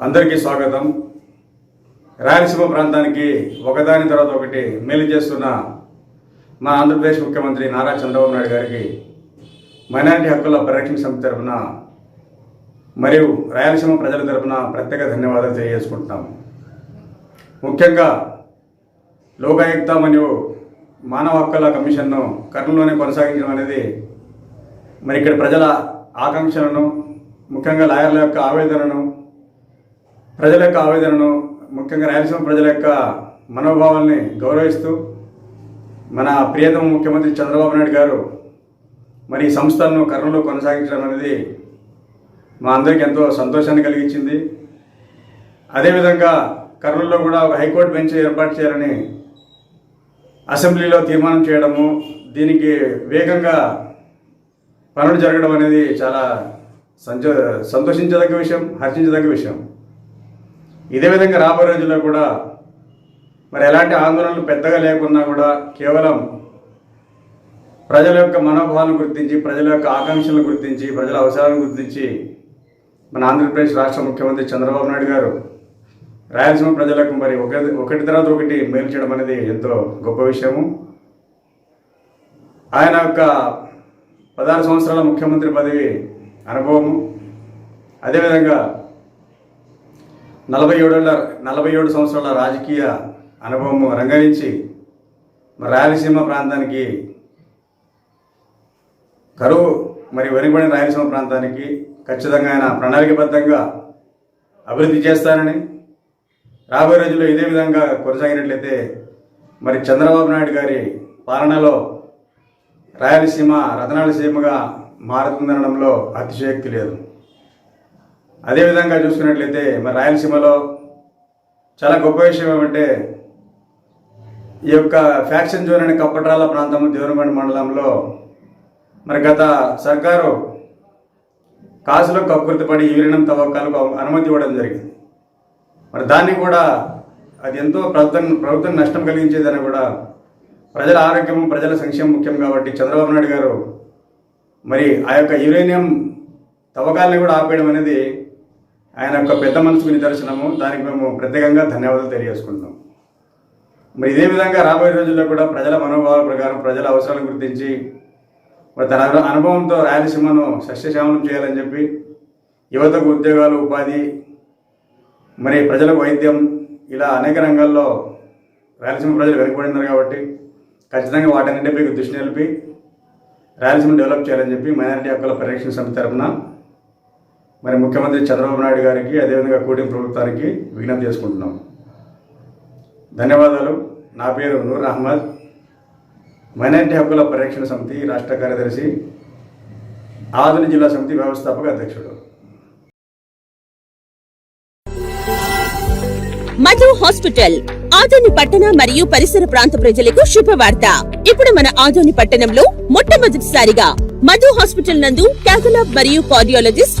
అందరికీ స్వాగతం. రాయలసీమ ప్రాంతానికి ఒకదాని తర్వాత ఒకటి మేలు చేస్తున్న మా ఆంధ్రప్రదేశ్ ముఖ్యమంత్రి నారా చంద్రబాబు నాయుడు గారికి మైనారిటీ హక్కుల పరిరక్షణ సమితి తరఫున మరియు రాయలసీమ ప్రజల తరఫున ప్రత్యేక ధన్యవాదాలు తెలియజేసుకుంటున్నాము ముఖ్యంగా లోకాయుక్త మరియు మానవ హక్కుల కమిషన్ను కర్నూలులోనే కొనసాగించడం అనేది మరి ఇక్కడ ప్రజల ఆకాంక్షలను ముఖ్యంగా లాయర్ల యొక్క ఆవేదనను ప్రజల యొక్క ఆవేదనను ముఖ్యంగా రాయలసీమ ప్రజల యొక్క మనోభావాల్ని గౌరవిస్తూ మన ప్రియతమ ముఖ్యమంత్రి చంద్రబాబు నాయుడు గారు మరి ఈ సంస్థలను కర్నూలులో కొనసాగించడం అనేది మా అందరికీ ఎంతో సంతోషాన్ని కలిగించింది. అదేవిధంగా కర్నూలులో కూడా ఒక హైకోర్టు బెంచ్ ఏర్పాటు చేయాలని అసెంబ్లీలో తీర్మానం చేయడము దీనికి వేగంగా పనులు జరగడం అనేది చాలా సంతో సంతోషించదగ్గ విషయం హర్షించదగ్గ విషయం. ఇదే విధంగా రాబోయే రోజుల్లో కూడా మరి ఎలాంటి ఆందోళనలు పెద్దగా లేకున్నా కూడా కేవలం ప్రజల యొక్క మనోభావాలను గుర్తించి ప్రజల యొక్క ఆకాంక్షలను గుర్తించి ప్రజల అవసరాలను గుర్తించి మన ఆంధ్రప్రదేశ్ రాష్ట్ర ముఖ్యమంత్రి చంద్రబాబు నాయుడు గారు రాయలసీమ ప్రజలకు మరి ఒకటి ఒకటి తర్వాత ఒకటి మేలు చేయడం అనేది ఎంతో గొప్ప విషయము. ఆయన యొక్క పదహారు సంవత్సరాల ముఖ్యమంత్రి పదవి అనుభవము. అదేవిధంగా నలభై ఏడేళ్ళ నలభై ఏడు సంవత్సరాల రాజకీయ అనుభవం రంగరించి మరి రాయలసీమ ప్రాంతానికి కరువు మరి వెనుకబడిన రాయలసీమ ప్రాంతానికి ఖచ్చితంగా ఆయన ప్రణాళికబద్ధంగా అభివృద్ధి చేస్తానని రాబోయే రోజుల్లో ఇదే విధంగా కొనసాగినట్లయితే మరి చంద్రబాబు నాయుడు గారి పాలనలో రాయలసీమ రతనాలసీమగా మారుతుందనడంలో అతిశయోక్తి లేదు. అదేవిధంగా చూసుకున్నట్లయితే మరి రాయలసీమలో చాలా గొప్ప విషయం ఏమంటే ఈ యొక్క ఫ్యాక్షన్ జోన్ అనే కప్పట్రాల ప్రాంతం దేవరమండ మండలంలో మరి గత సర్కారు కాసులకు కకృతి పడి యూరినం తవ్వకాలకు అనుమతి ఇవ్వడం జరిగింది. మరి దాన్ని కూడా అది ఎంతో ప్రభుత్వం ప్రభుత్వం నష్టం కలిగించేదని కూడా ప్రజల ఆరోగ్యం ప్రజల సంక్షేమం ముఖ్యం కాబట్టి చంద్రబాబు నాయుడు గారు మరి ఆ యొక్క యురేనియం తవ్వకాలని కూడా ఆపేయడం అనేది ఆయన యొక్క పెద్ద మనసుకు నిదర్శనము. దానికి మేము ప్రత్యేకంగా ధన్యవాదాలు తెలియజేసుకుంటున్నాం. మరి ఇదే విధంగా రాబోయే రోజుల్లో కూడా ప్రజల మనోభావాల ప్రకారం ప్రజల అవసరాలను గుర్తించి మరి తన అనుభవంతో రాయలసీమను సస్యశ్యామలం చేయాలని చెప్పి యువతకు ఉద్యోగాలు ఉపాధి మరి ప్రజలకు వైద్యం ఇలా అనేక రంగాల్లో రాయలసీమ ప్రజలు వెనుకబడినారు కాబట్టి ఖచ్చితంగా వాటన్నింటిపై దృష్టి నిలిపి రాయలసీమ డెవలప్ చేయాలని చెప్పి మైనారిటీ హక్కుల పరిరక్షణ సమితి తరఫున మరి ముఖ్యమంత్రి చంద్రబాబు నాయుడు గారికి అదేవిధంగా కూటమి ప్రభుత్వానికి విజ్ఞప్తి చేసుకుంటున్నాం. ధన్యవాదాలు. నా పేరు నూర్ అహ్మద్. మైనారిటీ హక్కుల పరిరక్షణ సమితి రాష్ట్ర కార్యదర్శి ఆదుని జిల్లా సమితి వ్యవస్థాపక అధ్యక్షుడు. మధు హాస్పిటల్ ఆదోని పట్టణ మరియు పరిసర ప్రాంత ప్రజలకు శుభవార్త. ఇప్పుడు మన ఆదోని పట్టణంలో మొట్టమొదటిసారిగా మధు హాస్పిటల్ నందు క్యాథలాబ్ మరియు కార్డియాలజిస్ట్